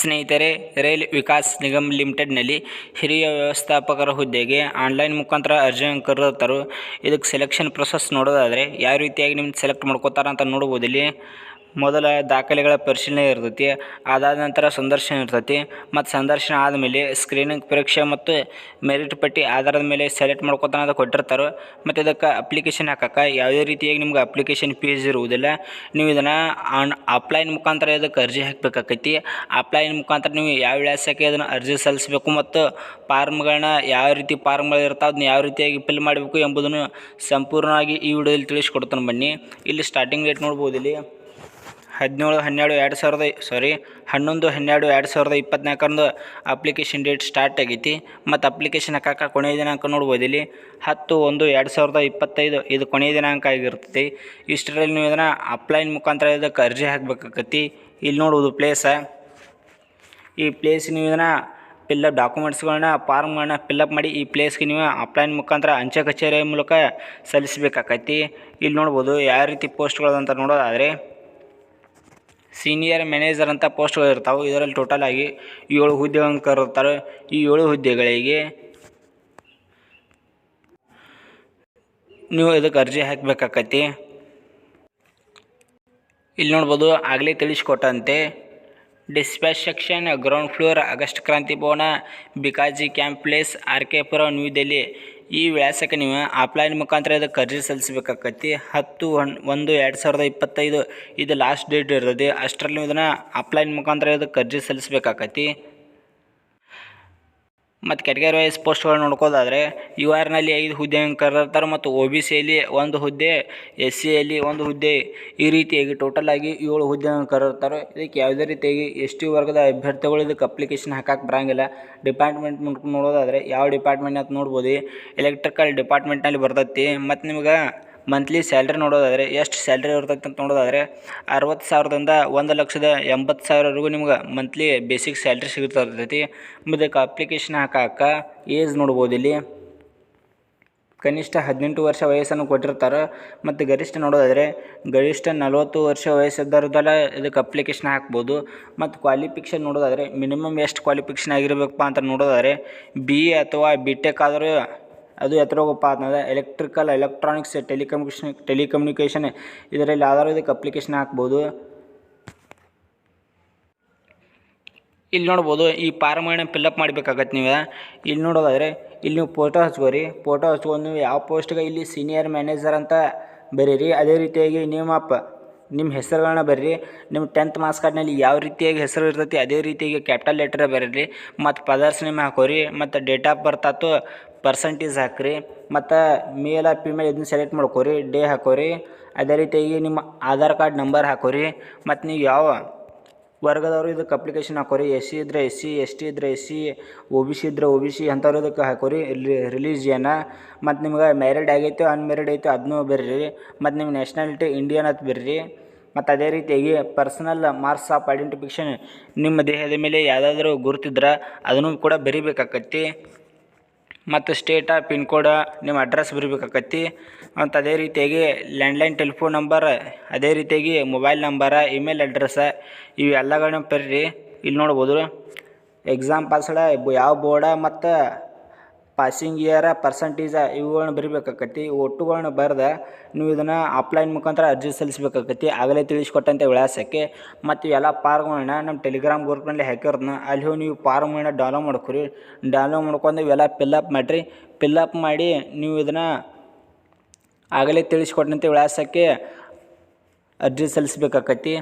ಸ್ನೇಹಿತರೆ, ರೈಲ್ ವಿಕಾಸ್ ನಿಗಮ್ ಲಿಮಿಟೆಡ್ನಲ್ಲಿ ಹಿರಿಯ ವ್ಯವಸ್ಥಾಪಕರ ಹುದ್ದೆಗೆ ಆನ್ಲೈನ್ ಮುಖಾಂತರ ಅರ್ಜಿ ಕರೆದಿರ್ತಾರೆ ಇದಕ್ಕೆ ಸೆಲೆಕ್ಷನ್ ಪ್ರೊಸೆಸ್ ನೋಡೋದಾದರೆ, ಯಾವ ರೀತಿಯಾಗಿ ನಿಮ್ಗೆ ಸೆಲೆಕ್ಟ್ ಮಾಡ್ಕೋತಾರೆ ಅಂತ ನೋಡ್ಬೋದು ಇಲ್ಲಿ ಮೊದಲ ದಾಖಲೆಗಳ ಪರಿಶೀಲನೆ ಇರ್ತೈತಿ, ಅದಾದ ನಂತರ ಸಂದರ್ಶನ ಇರ್ತೈತಿ. ಮತ್ತು ಸಂದರ್ಶನ ಆದಮೇಲೆ ಸ್ಕ್ರೀನಿಂಗ್ ಪರೀಕ್ಷೆ ಮತ್ತು ಮೆರಿಟ್ ಪಟ್ಟಿ ಆಧಾರದ ಮೇಲೆ ಸೆಲೆಕ್ಟ್ ಮಾಡ್ಕೊತಾನೆ ಅದು ಕೊಟ್ಟಿರ್ತಾರೆ. ಮತ್ತು ಇದಕ್ಕೆ ಅಪ್ಲಿಕೇಶನ್ ಹಾಕಕ್ಕೆ ಯಾವುದೇ ರೀತಿಯಾಗಿ ನಿಮ್ಗೆ ಅಪ್ಲಿಕೇಶನ್ ಫೀಸ್ ಇರುವುದಿಲ್ಲ. ನೀವು ಇದನ್ನು ಆನ್ ಆಫ್ಲೈನ್ ಮುಖಾಂತರ ಇದಕ್ಕೆ ಅರ್ಜಿ ಹಾಕಬೇಕಾಕೈತಿ. ಆಫ್ಲೈನ್ ಮುಖಾಂತರ ನೀವು ಯಾವ ವಿಳಾಸಕ್ಕೆ ಅದನ್ನು ಅರ್ಜಿ ಸಲ್ಲಿಸಬೇಕು ಮತ್ತು ಫಾರ್ಮ್ಗಳನ್ನ ಯಾವ ರೀತಿ ಫಾರ್ಮ್ಗಳು ಇರ್ತಾವೆ ಅದನ್ನ ಯಾವ ರೀತಿಯಾಗಿ ಫಿಲ್ ಮಾಡಬೇಕು ಎಂಬುದನ್ನು ಸಂಪೂರ್ಣವಾಗಿ ಈ ವಿಡಿಯೋದಲ್ಲಿ ತಿಳಿಸ್ಕೊಡ್ತಾನೆ ಬನ್ನಿ. ಇಲ್ಲಿ ಸ್ಟಾರ್ಟಿಂಗ್ ಡೇಟ್ ನೋಡ್ಬೋದು ಇಲ್ಲಿ ಹದಿನೇಳು, ಹನ್ನೆರಡು, ಎರಡು ಸಾವಿರದ ಸಾರಿ ಹನ್ನೊಂದು, ಹನ್ನೆರಡು, ಎರಡು ಸಾವಿರದ ಇಪ್ಪತ್ನಾಲ್ಕರಂದು ಅಪ್ಲಿಕೇಶನ್ ಡೇಟ್ ಸ್ಟಾರ್ಟ್ ಆಗೈತಿ. ಮತ್ತು ಅಪ್ಲಿಕೇಶನ್ ಹಾಕಕ್ಕೆ ಕೊನೆಯ ದಿನಾಂಕ ನೋಡ್ಬೋದು ಇಲ್ಲಿ ಹತ್ತು, ಒಂದು, ಎರಡು ಸಾವಿರದ ಇಪ್ಪತ್ತೈದು, ಇದು ಕೊನೆಯ ದಿನಾಂಕ ಆಗಿರ್ತೈತಿ. ಇಷ್ಟರಲ್ಲಿ ನೀವು ಇದನ್ನು ಅಪ್ಲೈನ್ ಮುಖಾಂತರ ಇದಕ್ಕೆ ಅರ್ಜಿ ಹಾಕಬೇಕಾಕತಿ ಇಲ್ಲಿ ನೋಡ್ಬೋದು ಪ್ಲೇಸ ಈ ಪ್ಲೇಸ್ ನೀವು ಇದನ್ನು ಪಿಲ್ಲಪ್ ಡಾಕ್ಯುಮೆಂಟ್ಸ್ಗಳನ್ನ ಫಾರ್ಮ್ಗಳನ್ನ ಪಿಲ್ಲಪ್ ಮಾಡಿ ಈ ಪ್ಲೇಸ್ಗೆ ನೀವು ಅಪ್ಲೈನ್ ಮುಖಾಂತರ ಅಂಚೆ ಕಚೇರಿಯ ಮೂಲಕ ಸಲ್ಲಿಸಬೇಕಾಕೈತಿ ಇಲ್ಲಿ ನೋಡ್ಬೋದು ಯಾವ ರೀತಿ ಪೋಸ್ಟ್ಗಳದಂತ ನೋಡೋದಾದರೆ ಸೀನಿಯರ್ ಮ್ಯಾನೇಜರ್ ಅಂತ ಪೋಸ್ಟ್ಗಳು ಇರ್ತಾವೆ. ಇದರಲ್ಲಿ ಟೋಟಲ್ ಆಗಿ ಏಳು ಹುದ್ದೆಗಳನ್ನು ಕರೆಯುತ್ತಾರೆ. ಈ ಏಳು ಹುದ್ದೆಗಳಿಗೆ ನೀವು ಇದಕ್ಕೆ ಅರ್ಜಿ ಹಾಕಬೇಕಾಕತಿ ಇಲ್ಲಿ ನೋಡ್ಬೋದು, ಆಗಲೇ ತಿಳಿಸ್ಕೊಟ್ಟಂತೆ. Dispatch section ground floor August Kranti Bhavan Bhikaji camp place R K Pura new Delhi ಈ ವಿಳಾಸಕ್ಕೆ ನೀವು ಆಫ್ಲೈನ್ ಮುಖಾಂತರ ಇದಕ್ಕೆ ಅರ್ಜಿ ಸಲ್ಲಿಸಬೇಕಾಕತಿ ಹತ್ತು ಒನ್ ಒಂದು ಎರಡು ಸಾವಿರದ ಇಪ್ಪತ್ತೈದು, ಇದು ಲಾಸ್ಟ್ ಡೇಟ್ ಇರ್ತದೆ ಅಷ್ಟರಲ್ಲಿ ಇದನ್ನು ಆಫ್ಲೈನ್ ಮುಖಾಂತರ ಇದಕ್ಕೆ ಅರ್ಜಿ ಸಲ್ಲಿಸಬೇಕಾಕತಿ ಮತ್ತು ಕ್ಯಾಟಗರಿ ವೈಸ್ ಪೋಸ್ಟ್ಗಳು ನೋಡ್ಕೋದಾದರೆ ಯು ಆರ್ನಲ್ಲಿ ಐದು ಹುದ್ದೆಯನ್ನು ಕರೆದಿರ್ತಾರೆ ಮತ್ತು ಒ ಬಿ ಸಿಯಲ್ಲಿ ಒಂದು ಹುದ್ದೆ ಎಸ್ ಸಿಯಲ್ಲಿ ಒಂದು ಹುದ್ದೆ. ಈ ರೀತಿಯಾಗಿ ಆಗಿ ಏಳು ಹುದ್ದೆಯನ್ನು ಕರೆದಿರ್ತಾರೆ. ಇದಕ್ಕೆ ಯಾವುದೇ ರೀತಿಯಾಗಿ ಎಸ್ ಟಿ ವರ್ಗದ ಅಭ್ಯರ್ಥಿಗಳು ಇದಕ್ಕೆ ಅಪ್ಲಿಕೇಶನ್ ಹಾಕಕ್ಕೆ ಬರಂಗಿಲ್ಲ. ಡಿಪಾರ್ಟ್ಮೆಂಟ್ ನೋಡೋದಾದರೆ ಯಾವ ಡಿಪಾರ್ಟ್ಮೆಂಟ್ ಅಂತ ನೋಡ್ಬೋದು. ಎಲೆಕ್ಟ್ರಿಕಲ್ ಡಿಪಾರ್ಟ್ಮೆಂಟ್ನಲ್ಲಿ ಬರ್ತೈತಿ. ಮತ್ತು ನಿಮ್ಗೆ ಮಂತ್ಲಿ ಸ್ಯಾಲ್ರಿ ನೋಡೋದಾದರೆ, ಎಷ್ಟು ಸ್ಯಾಲ್ರಿ ಇರ್ತೈತೆ ಅಂತ ನೋಡೋದಾದರೆ, ಅರವತ್ತು ಸಾವಿರದಿಂದ ಒಂದು ಲಕ್ಷದ ಎಂಬತ್ತು ಸಾವಿರವರೆಗೂ ನಿಮ್ಗೆ ಮಂತ್ಲಿ ಬೇಸಿಕ್ ಸ್ಯಾಲ್ರಿ ಸಿಗ್ತಾ ಇರ್ತೈತಿ ಇದಕ್ಕೆ ಅಪ್ಲಿಕೇಶನ್ ಹಾಕಾಕ ಏಜ್ ನೋಡ್ಬೋದು ಇಲ್ಲಿ. ಕನಿಷ್ಠ ಹದಿನೆಂಟು ವರ್ಷ ವಯಸ್ಸನ್ನು ಕೊಟ್ಟಿರ್ತಾರೆ. ಮತ್ತು ಗರಿಷ್ಠ ನೋಡೋದಾದರೆ, ಗರಿಷ್ಠ ನಲವತ್ತು ವರ್ಷ ವಯಸ್ಸಿದ್ದಾರದಲ್ಲ ಇದಕ್ಕೆ ಅಪ್ಲಿಕೇಶನ್ ಹಾಕ್ಬೋದು. ಮತ್ತು ಕ್ವಾಲಿಫಿಕೇಷನ್ ನೋಡೋದಾದರೆ ಮಿನಿಮಮ್ ಎಷ್ಟು ಕ್ವಾಲಿಫಿಕೇಷನ್ ಆಗಿರಬೇಕಪ್ಪ ಅಂತ ನೋಡೋದಾದರೆ ಬಿ ಎ ಅಥವಾ ಬಿ ಟೆಕ್ ಆದರೂ ಅದು ಎತ್ತರೋಗಪ್ಪ ಅಂತಂದರೆ ಎಲೆಕ್ಟ್ರಿಕಲ್ ಎಲೆಕ್ಟ್ರಾನಿಕ್ಸ್ ಟೆಲಿಕಮ್ಯುನಿಕೇಷನ್ ಟೆಲಿಕಮ್ಯುನಿಕೇಷನ್ ಇದರಲ್ಲಿ ಯಾವ್ದಾದ್ರು ಇದಕ್ಕೆ ಅಪ್ಲಿಕೇಶನ್ ಹಾಕ್ಬೋದು. ಇಲ್ಲಿ ನೋಡ್ಬೋದು, ಈ ಫಾರ್ಮ್ಗಳನ್ನ ಫಿಲ್ಲಪ್ ಮಾಡಬೇಕಾಗತ್ತೆ ನೀವು. ಇಲ್ಲಿ ನೋಡೋದಾದರೆ, ಇಲ್ಲಿ ನೀವು ಫೋಟೋ ಹಚ್ಕೋರಿ. ಫೋಟೋ ಹಚ್ಕೊಂಡು ನೀವು ಯಾವ ಪೋಸ್ಟ್ಗೆ ಇಲ್ಲಿ ಸೀನಿಯರ್ ಮ್ಯಾನೇಜರ್ ಅಂತ ಬರೀರಿ. ಅದೇ ರೀತಿಯಾಗಿ ನೇಮ್ ಅಪ್ಪ ನಿಮ್ಮ ಹೆಸರುಗಳನ್ನ ಬರೀರಿ. ನಿಮ್ಮ ಟೆಂತ್ ಮಾರ್ಕ್ಸ್ ಕಾರ್ಡ್ನಲ್ಲಿ ಯಾವ ರೀತಿಯಾಗಿ ಹೆಸರು ಇರ್ತೈತಿ, ಅದೇ ರೀತಿಯಾಗಿ ಕ್ಯಾಪಿಟಲ್ ಲೆಟ್ರ್ ಬರೀರಿ. ಮತ್ತು ಪದರ್ಸ್ ನೇಮ್ ಹಾಕೋರಿ, ಮತ್ತು ಡೇಟ್ ಆಫ್ ಬರ್ತ್ ಆಯ್ತು ಪರ್ಸಂಟೇಜ್ ಹಾಕ್ರಿ. ಮತ್ತು ಮೇಲ ಫಿಮೇಲ್ ಇದನ್ನ ಸೆಲೆಕ್ಟ್ ಮಾಡ್ಕೋರಿ ಡೇ ಹಾಕೋರಿ. ಅದೇ ರೀತಿಯಾಗಿ ನಿಮ್ಮ ಆಧಾರ್ ಕಾರ್ಡ್ ನಂಬರ್ ಹಾಕೋರಿ. ಮತ್ತು ನೀವು ಯಾವ ವರ್ಗದವರು ಇದಕ್ಕೆ ಅಪ್ಲಿಕೇಶನ್ ಹಾಕೋರಿ ಎಸ್ ಸಿ ಇದ್ದರೆ ಎಸ್ ಸಿ ಎಸ್ ಟಿ ಇದ್ದರೆ S C O B C ಇದ್ದರೆ ಒ ಬಿ ಸಿ ಅಂಥವ್ರು ಇದಕ್ಕೆ ಹಾಕೋರಿ ರಿಲೀಜಿಯನ್ನ ಮತ್ತು ನಿಮ್ಗೆ ಮ್ಯಾರಿಡ್ ಆಗೈತೆ ಅನ್ಮ್ಯಾರಿಡ್ ಐತೆ ಅದನ್ನೂ ಬರ್ರಿ ಮತ್ತು ನಿಮ್ಮ ನ್ಯಾಷನಾಲಿಟಿ ಇಂಡಿಯನ್ ಅಂತ ಬರ್ರಿ ಮತ್ತು ಅದೇ ರೀತಿಯಾಗಿ ಪರ್ಸನಲ್ ಮಾರ್ಕ್ಸ್ ಆಫ್ ಐಡೆಂಟಿಫಿಕೇಷನ್ ನಿಮ್ಮ ದೇಹದ ಮೇಲೆ ಯಾವುದಾದ್ರೂ ಗುರುತಿದ್ರೆ, ಅದನ್ನು ಕೂಡ ಬರಿಬೇಕಾಕತ್ತಿ. ಮತ್ತು ಸ್ಟೇಟ ಪಿನ್ ಕೋಡ ನಿಮ್ಮ ಅಡ್ರೆಸ್ ಬರಿಬೇಕಾಕತ್ತಿ. ಮತ್ತು ಅದೇ ರೀತಿಯಾಗಿ ಲ್ಯಾಂಡ್ಲೈನ್ ಟೆಲಿಫೋನ್ ನಂಬರ್ ಅದೇ ರೀತಿಯಾಗಿ ಮೊಬೈಲ್ ನಂಬರ ಇಮೇಲ್ ಅಡ್ರೆಸ್ಸ ಇವೆಲ್ಲಗಳನ್ನ ಬರೀರಿ ಇಲ್ಲಿ ನೋಡ್ಬೋದು. ಎಕ್ಸಾಮ್ ಪಾಸ್ಡ ಯಾವ ಬೋರ್ಡ ಮತ್ತು ಪಾಸಿಂಗ್ ಇಯರ ಪರ್ಸಂಟೇಜ ಇವುಗಳನ್ನ ಬರಿಬೇಕಾಕತಿ ಒಟ್ಟುಗಳನ್ನ ಬರೆದ ನೀವು ಇದನ್ನು ಆಫ್ಲೈನ್ ಮುಖಾಂತರ ಅರ್ಜಿ ಸಲ್ಲಿಸಬೇಕಾಕತಿ ಆಗಲೇ ತಿಳಿಸ್ಕೊಟ್ಟಂತೆ ವಿಳಾಸಕ್ಕೆ. ಮತ್ತು ಎಲ್ಲ ಫಾರ್ಮ್ಗಳನ್ನ ನಮ್ಮ ಟೆಲಿಗ್ರಾಮ್ ಗ್ರೂಪ್ನಲ್ಲಿ ಹಾಕಿರೋದನ್ನ ಅಲ್ಲಿ ಹೋಗಿ ನೀವು ಫಾರ್ಮ್ಗಳನ್ನ ಡೌನ್ಲೋಡ್ ಮಾಡ್ಕೊರಿ. ಡೌನ್ಲೋಡ್ ಮಾಡ್ಕೊಂಡು ಇವೆಲ್ಲ ಪಿಲ್ಲಪ್ ಮಾಡಿರಿ. ಪಿಲ್ಲಪ್ ಮಾಡಿ ನೀವು ಇದನ್ನು ಆಗಲೇ ತಿಳಿಸ್ಕೊಟ್ಟಂತೆ ವಿಳಾಸಕ್ಕೆ ಅರ್ಜಿ ಸಲ್ಲಿಸಬೇಕಾಕತಿ